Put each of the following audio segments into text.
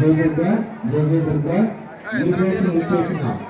जय जय दुर्गा जय जय दुर्गा यूपीएससी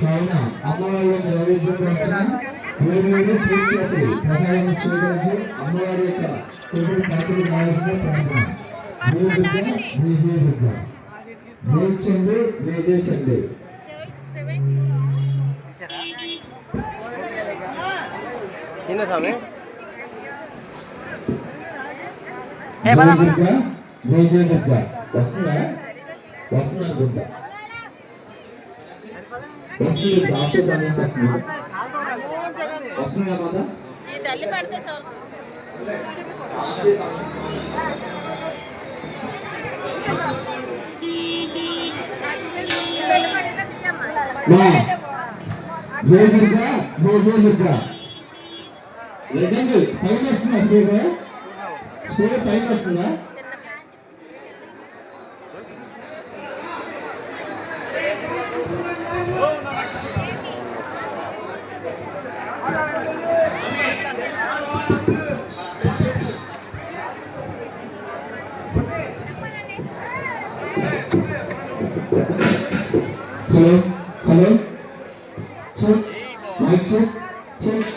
కావున అమ్మవారి యొక్క నైవేద్యం వచ్చిన వేరు వేరు స్వీట్ చేసి ప్రసాదం స్వీకరించి అమ్మవారి యొక్క కొడుకు పాత్రలు కావాల్సిన ప్రార్థన జయ దుర్గా జయ జయ దుర్గా జయ చండు జయ జయ చండు తిన్న స్వామి జయ దుర్గా జయ జయ దుర్గా వస్తుందా వస్తుందా అనుకుంటా వస్తుంది డాక్టర్ సమయం వస్తుంది వస్తుందా మాత ఈ తల్లి పడితే చాలు మా జయ దుర్గా జయ జయ దుర్గా. లేదండి పైన వస్తుందా స్పీకర్ స్పీకర్ పైన వస్తుందా hello hello check mic check check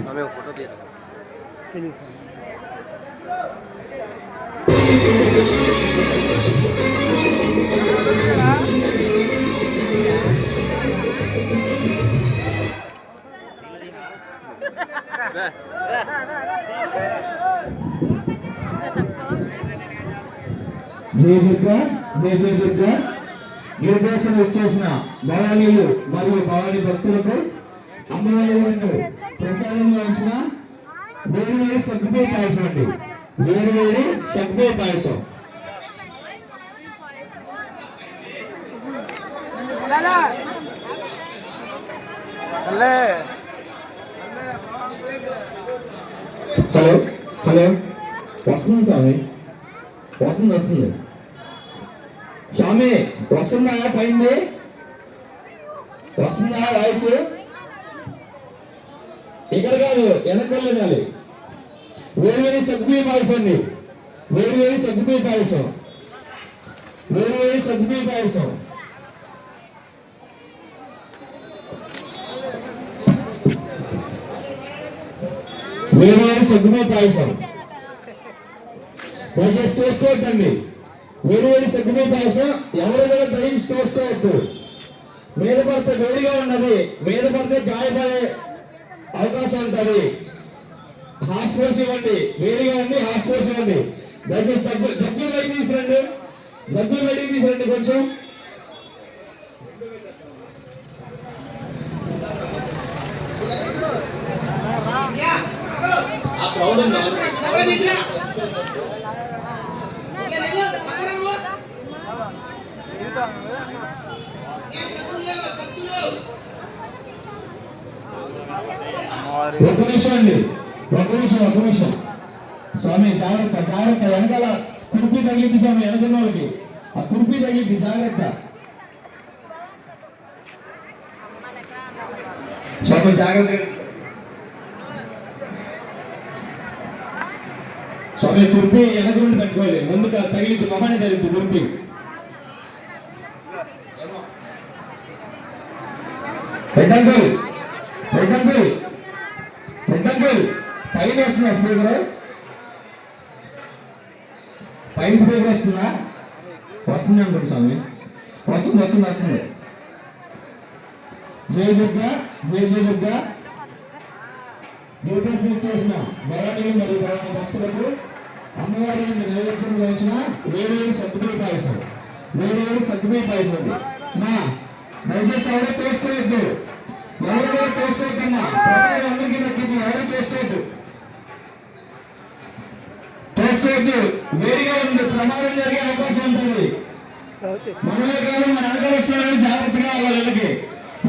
ఒక ఫోటో తీయాలి జయ దుర్గా జయ జయ దుర్గా నిర్దేశం ఇచ్చేసిన భవానీలు మరియు భవానీ భక్తులకు అమ్మవారి వారిని ప్రసాదంగా ఉంచిన వేరు వేరు సగ్గుపై పాయసం వేరు వేరు సగ్గుపై పాయసం. Hello hello. వస్తుంది స్వామి. వస్తుంది వస్తుంది. స్వామి వస్తుందా? పైంది. వస్తుందా వాయిస్ ఇక్కడ కాదు వెనకాల వెళ్ళాలి వేరు వేరు సగ్గుబీ పాయసం అండి. వేరు వేరు సగ్గుబీ పాయసం వేరు వేరు సగ్గుబీ పాయసం వేరు వేరు సగ్గుబీ పాయసం దయచేసి చూసుకోవద్దండి. వేరు వేరు సగ్గుబీ పాయసం ఎవరు కూడా దయించి చూసుకోవద్దు. మీద పడితే వేడిగా ఉన్నది మీద పడితే గాయపడే అవకాశం ఉంటుంది. హాఫ్ కోర్స్ ఇవ్వండి. వేడిగా ఉంది హాఫ్ కోర్స్ ఇవ్వండి. దయచేసి దగ్గర జగ్గులు బయట తీసురండి. జగ్గులు బయట తీసురండి కొంచెం. ఆ క్రౌడ్ ఉందా? ఒక నిమిషం అండి. ఒక నిమిషం ఒక నిమిషం. స్వామి జాగ్రత్త జాగ్రత్త. వెనకాల కుర్పీ తగిలింది స్వామి వెనకున్న వాళ్ళకి. ఆ కుర్పీ తగిలింది జాగ్రత్త. స్వామి జాగ్రత్త స్వామి కుర్పీ వెనక నుండి పెట్టుకోవాలి ముందు తగిలింది మొహాన్ని తగిలింది కుర్పీ. రెడ్డంకుల్ రెడ్డంకుల్ రెడ్డంకుల్ పైన వస్తుందా స్పీకర్. పైన స్పీకర్ వస్తుందా వస్తుంది అనుకోండి స్వామి. వస్తుంది వస్తుంది వస్తుంది. జయ దుర్గా జయ జయ దుర్గా. డ్యూటీస్ చేసిన భవానీ మరియు భవానీ భక్తులకు అమ్మవారి నైవేద్యం వహించిన వేరేరు వేరు సగ్గుబీ పాయసం. వేరేరు వేరు సగ్గుబీ పాయసం మా దయచేసి ఎవరో తోసుకోవద్దు. ఎవరు కూడా తోసుకోవద్దమ్మా. ప్రసాదం అందరికీ దక్కింది ఎవరు తోసుకోవద్దు చేయొద్దు వేడిగా ఉంది ప్రమాదం జరిగే అవకాశం ఉంటుంది. మనమే కాదు మన వెనకాల వచ్చిన వాళ్ళు జాగ్రత్తగా వాళ్ళ ఇళ్ళకి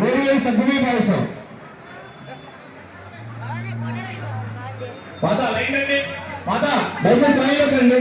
వేడి సగ్గుమీ పాయసం పాత లైన్ రండి పాత దయచేసి లైన్లోకి రండి.